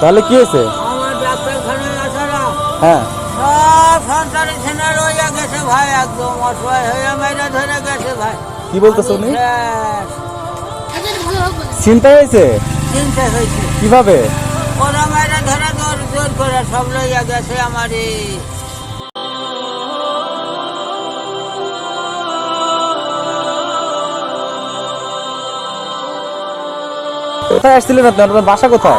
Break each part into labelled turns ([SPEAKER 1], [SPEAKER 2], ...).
[SPEAKER 1] তাহলে কি হয়েছে?
[SPEAKER 2] আমার ডাক্তারখানায় আছে
[SPEAKER 1] হ্যাঁ।
[SPEAKER 2] সব সন্তানের ছেলে রইয়া গেছে ভাই একদম অসহায় হয়ে মেরে ধরে গেছে ভাই।
[SPEAKER 1] কি বলতেছে উনি? চিন্তা হয়েছে?
[SPEAKER 2] চিন্তা হয়েছে।
[SPEAKER 1] কীভাবে?
[SPEAKER 2] ওরা মেরে ধরে জোর জোর করে সব লইয়া গেছে আমারই
[SPEAKER 1] কোথায় আসছিলেন আপনি? আপনার বাসা কোথায়?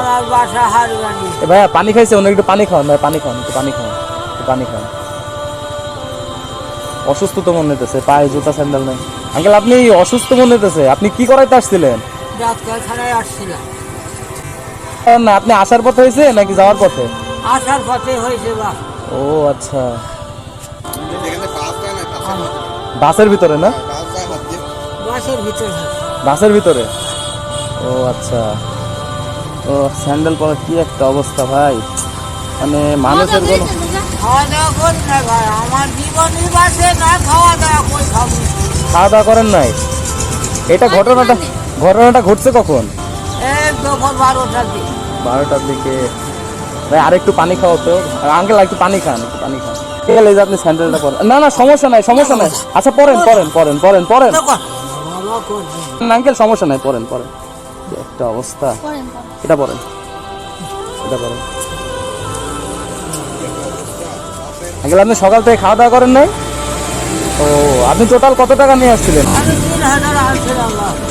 [SPEAKER 1] ভাইয়া পানি খাইছে অন্য একটু পানি খাওয়ান ভাই পানি খাওয়ান একটু পানি খাওয়ান একটু পানি খাওয়ান। অসুস্থ তো মনে হইতেছে পায়ে জুতা স্যান্ডেল নেই। আঙ্কেল আপনি অসুস্থ মনে হইতেছে আপনি কি করাইতে আসছিলেন? না আপনি আসার পথে হয়েছে নাকি যাওয়ার পথে?
[SPEAKER 2] আসার পথে হয়েছে বা।
[SPEAKER 1] ও আচ্ছা। বাসের ভিতরে না?
[SPEAKER 2] বাসের ভিতরে।
[SPEAKER 1] বাসের ভিতরে? ও আচ্ছা। ও স্যান্ডেল পরা কি একটা অবস্থা ভাই? মানে মানুষের কোনো
[SPEAKER 2] খাওয়া দাওয়া
[SPEAKER 1] করেন নাই? এটা ঘটনাটা ঘটনাটা ঘটছে কখন?
[SPEAKER 2] বারোটার দিকে।
[SPEAKER 1] ভাই আর একটু পানি খাওয়া তো। আঙ্কেল একটু পানি খান একটু পানি খান। ঠিক আছে যে আপনি স্যান্ডেলটা পরেন না না সমস্যা নাই সমস্যা নাই। আচ্ছা পরেন পরেন পরেন পরেন পরেন। আঙ্কেল সমস্যা নাই পরেন পরেন। একটা অবস্থা। এটা পরেন এটা পরেন আঙ্কেল আপনি সকাল থেকে খাওয়া দাওয়া করেন নাই? ও আপনি টোটাল কত টাকা নিয়ে আসছিলেন?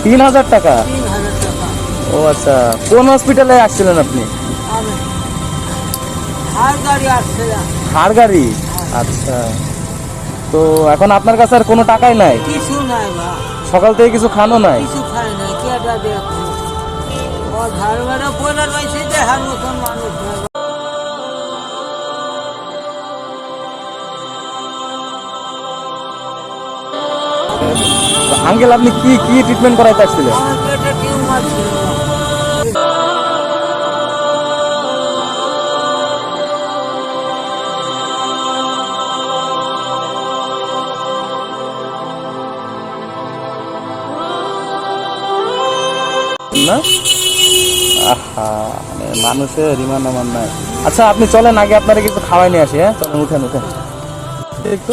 [SPEAKER 2] তিন হাজার
[SPEAKER 1] টাকা। ও আচ্ছা। কোন হসপিটালে আসছিলেন আপনি?
[SPEAKER 2] আর গাড়ি
[SPEAKER 1] আচ্ছা। তো এখন আপনার কাছে আর কোনো টাকাই নাই?
[SPEAKER 2] কিছু নাই বা
[SPEAKER 1] সকাল থেকে কিছু খানো নাই?
[SPEAKER 2] কিছু খাই নাই কেটা দেখো ও ধার বেড়া পয়লা রয়েছে দেহার মতন মানুষ নয় বা।
[SPEAKER 1] আঙ্কেল আপনি কি কি ট্রিটমেন্ট করাইতে আসছিলেন?
[SPEAKER 2] আমার পেটে টিউমার ছিল।
[SPEAKER 1] না? আহা মানে মানুষের রিমান আমার নাই। আচ্ছা আপনি চলেন, আগে আপনারা কিছু খাওয়াই নিয়ে আসি হ্যাঁ? চলেন, উঠেন উঠেন। একটু।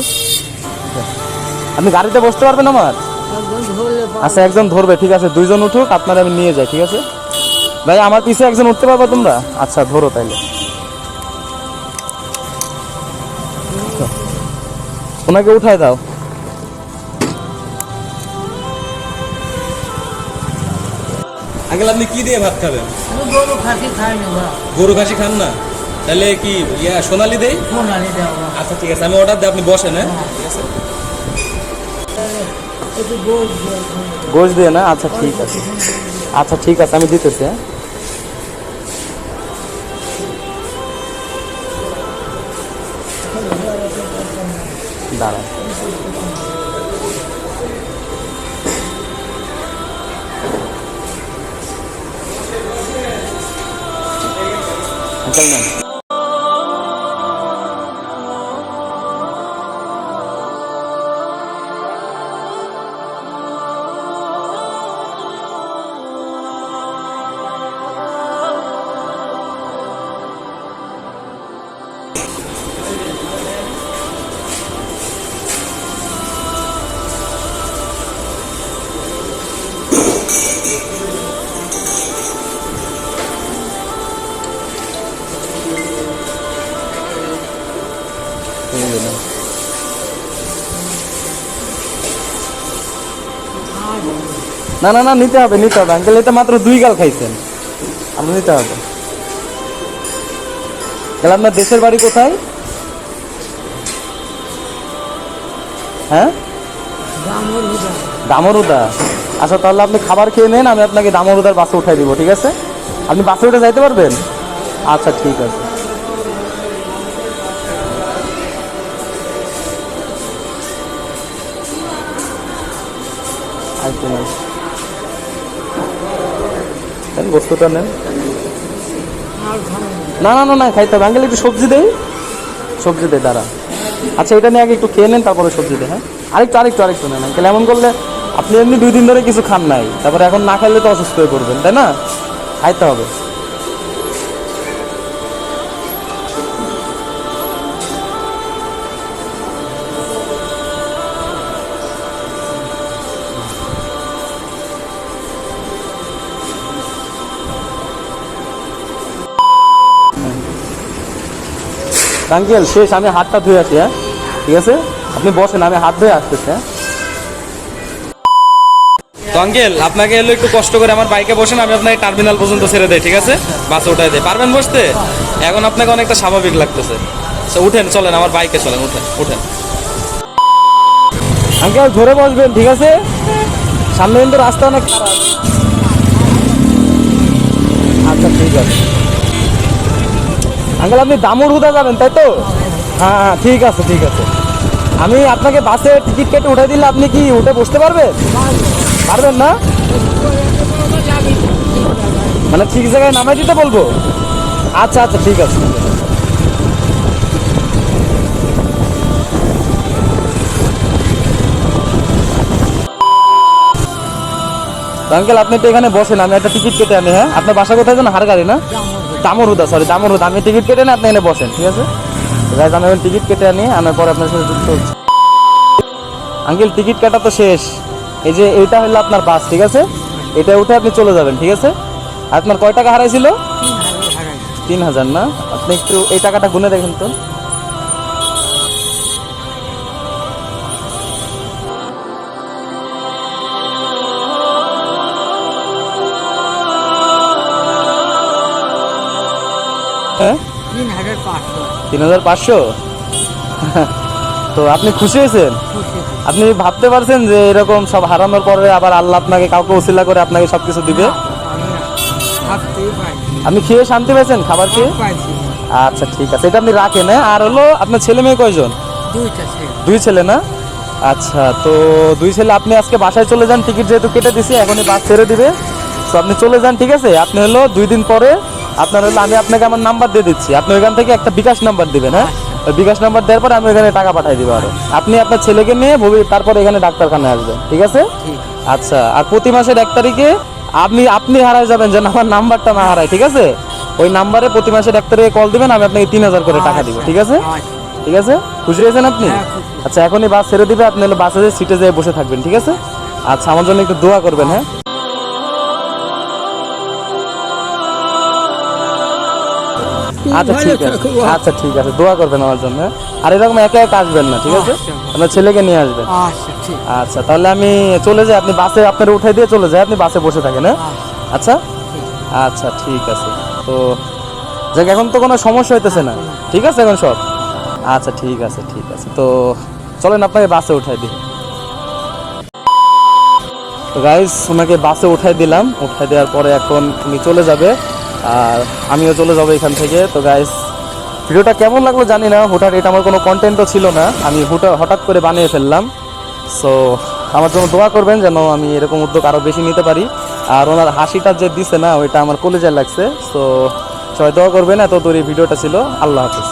[SPEAKER 1] আপনি গাড়িতে বসতে পারবেন আমার? আচ্ছা একজন ধরবে, ঠিক আছে, দুইজন উঠুক, আপনারা আমি নিয়ে যাই, ঠিক আছে? ভাই, আমার পিছে একজন উঠতে পারবে তোমরা? আচ্ছা ধরো তাইলে। ওনাকে উঠায় দাও।
[SPEAKER 3] আঙ্কেল আপনি কি দিয়ে ভাত খাবেন?
[SPEAKER 2] গরু খাসি খাই না
[SPEAKER 3] গরু খাসি খান না? তাহলে কি ইয়া সোনালি দেই?
[SPEAKER 2] সোনালি
[SPEAKER 3] আচ্ছা ঠিক আছে আমি অর্ডার দিই আপনি বসেন হ্যাঁ? ঠিক আছে।
[SPEAKER 1] গোশ দিয়ে না? আচ্ছা ঠিক আছে। আচ্ছা ঠিক আছে আমি দিতেছি হ্যাঁ? দাঁড়ান আঙ্কেল না না না নিতে হবে নিতে হবে। আঙ্কেল এটা মাত্র দুই গাল খাইছেন। আপনি নিতে হবে। তাহলে আপনার দেশের বাড়ি কোথায়? হ্যাঁ?
[SPEAKER 2] দামুর
[SPEAKER 1] দামরুদা আচ্ছা তাহলে আপনি খাবার খেয়ে নেন আমি আপনাকে দামরুদার বাসে উঠাই দিব ঠিক আছে? আপনি বাসে উঠে যাইতে পারবেন? আচ্ছা ঠিক আছে। আচ্ছা নেন গোস্তটা নেন। না না না না, খাইতে হবে। আঙ্কেল, একটু সবজি দেই। সবজি দেয় দাঁড়া আচ্ছা এটা নিয়ে আগে একটু খেয়ে নেন, তারপরে সবজি দেয় হ্যাঁ? আরেকটু আরেকটু আরেকটু নেন, আঙ্কেল। এমন করলে আপনি এমনি দুই দিন ধরে কিছু খান নাই। তারপরে এখন না খাইলে তো অসুস্থ হয়ে পড়বেন, তাই না? খাইতে হবে। আঙ্কেল, শেষ, আমি হাতটা ধুয়ে আসি হ্যাঁ? ঠিক আছে? আপনি বসেন, আমি হাত ধুয়ে আসতেছি হ্যাঁ?
[SPEAKER 3] তো আপনাকে এলো একটু কষ্ট করে আমার বাইকে বসেন, আমি আপনাকে টার্মিনাল পর্যন্ত ছেড়ে দেয় ঠিক আছে? বাসে উঠাই দেয় পারবেন বসতে? এখন আপনাকে অনেকটা স্বাভাবিক লাগতেছে। উঠেন, চলেন, আমার বাইকে চলেন, উঠেন উঠেন।
[SPEAKER 1] আঙ্কেল, ধরে বসবেন, ঠিক আছে? সামনে কিন্তু রাস্তা অনেক খারাপ। আচ্ছা ঠিক আছে। আঙ্কেল, আপনি দামুর হুদা যাবেন, তাই তো? হ্যাঁ হ্যাঁ ঠিক আছে ঠিক আছে। আমি আপনাকে বাসে টিকিট কেটে উঠে দিলে আপনি কি উঠে বসতে পারবেন? পারবেন না? মানে ঠিক জায়গায় নামাই দিতে বলব? আচ্ছা আচ্ছা ঠিক আছে আঙ্কেল, আপনি তো এখানে বসেন, আমি একটা টিকিট কেটে আনি হ্যাঁ? আপনার বাসা কোথায় যেন? হারগাড়ি না? দামর হুদা সরি দামর হুদা। আমি টিকিট কেটে না আপনি এনে বসেন ঠিক আছে? গাইজ আমি এখন টিকিট কেটে আনি আনার পরে আপনার সাথে যুক্ত হচ্ছি। আঙ্কেল টিকিট কাটা তো শেষ। এই যে এইটা হলো আপনার বাস ঠিক আছে? এটা উঠে আপনি চলে যাবেন ঠিক আছে? আপনার কয় টাকা হারাইছিল? তিন হাজার না? আপনি একটু এই টাকাটা গুনে দেখেন তো। হ্যাঁ?
[SPEAKER 2] তিন হাজার পাঁচশো?
[SPEAKER 1] তো আপনি খুশি হয়েছেন? আপনি ভাবতে পারছেন যে এরকম সব হারানোর পরে আবার আল্লাহ আপনাকে কাউকে ওসিলা করে আপনাকে সবকিছু দিবে? আপনি খেয়ে শান্তি পেয়েছেন খাবার খেয়ে? আচ্ছা ঠিক আছে। এটা আপনি রাখেন হ্যাঁ? আর হলো আপনার ছেলে মেয়ে কয়জন? দুই ছেলে না? আচ্ছা তো দুই ছেলে আপনি আজকে বাসায় চলে যান। টিকিট যেহেতু কেটে দিছি এখনই বাস ছেড়ে দিবে। তো আপনি চলে যান ঠিক আছে? আপনি হলো দুই দিন পরে আপনার হলো আমি আপনাকে আমার নাম্বার দিয়ে দিচ্ছি। আপনি ওইখান থেকে একটা বিকাশ নাম্বার দিবেন হ্যাঁ? ওই বিকাশ নাম্বার দেওয়ার পরে আমি ওইখানে টাকা পাঠিয়ে দিব আরও। আপনি আপনার ছেলেকে নিয়ে ভবি তারপরে এখানে ডাক্তারখানায় আসবেন ঠিক আছে? আচ্ছা আর প্রতি মাসের এক তারিখে আপনি আপনি হারায় যাবেন যেন আমার নাম্বারটা না হারায় ঠিক আছে? ওই নাম্বারে প্রতি মাসের এক তারিখে কল দিবেন আমি আপনাকে তিন হাজার করে টাকা দিব ঠিক আছে?
[SPEAKER 2] আচ্ছা।
[SPEAKER 1] ঠিক আছে? খুশি হয়েছেন আপনি?
[SPEAKER 2] হ্যাঁ,
[SPEAKER 1] আচ্ছা এখনই বাস ছেড়ে দিবে আপনি হলো বাসে সিটে যেয়ে বসে থাকবেন ঠিক আছে? আচ্ছা আমার জন্য একটু দোয়া করবেন হ্যাঁ? আচ্ছা ঠিক আছে। আচ্ছা ঠিক আছে। দোয়া করবেন আমার জন্য? আর এরকম একা একা আসবেন না ঠিক আছে?
[SPEAKER 2] আচ্ছা।
[SPEAKER 1] আপনার ছেলেকে নিয়ে আসবেন।
[SPEAKER 2] আচ্ছা
[SPEAKER 1] আচ্ছা তাহলে আমি চলে যাই। আপনি বাসে আপনার উঠাই দিয়ে চলে যাই। আপনি বাসে বসে থাকেন হ্যাঁ? আচ্ছা। আচ্ছা? ঠিক আছে। তো যাক এখন তো কোনো সমস্যা হইতেছে না। ঠিক আছে এখন সব? আচ্ছা ঠিক আছে ঠিক আছে। তো চলেন আপনাকে বাসে উঠাই দিই। তো গাইজ ওনাকে বাসে উঠাই দিলাম। উঠাই দেওয়ার পরে এখন উনি চলে যাবে। আর আমিও চলে যাব এখান থেকে। তো গাইস ভিডিওটা কেমন লাগল জানি না হঠাৎ এটা আমার কোনো কন্টেন্টও ছিল না। আমি হঠাৎ করে বানিয়ে ফেললাম। সো আমার জন্য দোয়া করবেন যেন আমি এরকম উদ্যোগ আরও বেশি নিতে পারি। আর ওনার হাসিটা যে দিছে না, ওইটা আমার কলেজে লাগছে। সো সবাই দোয়া করবেন, এত দূর ভিডিওটা ছিল। আল্লাহ হাফিজ।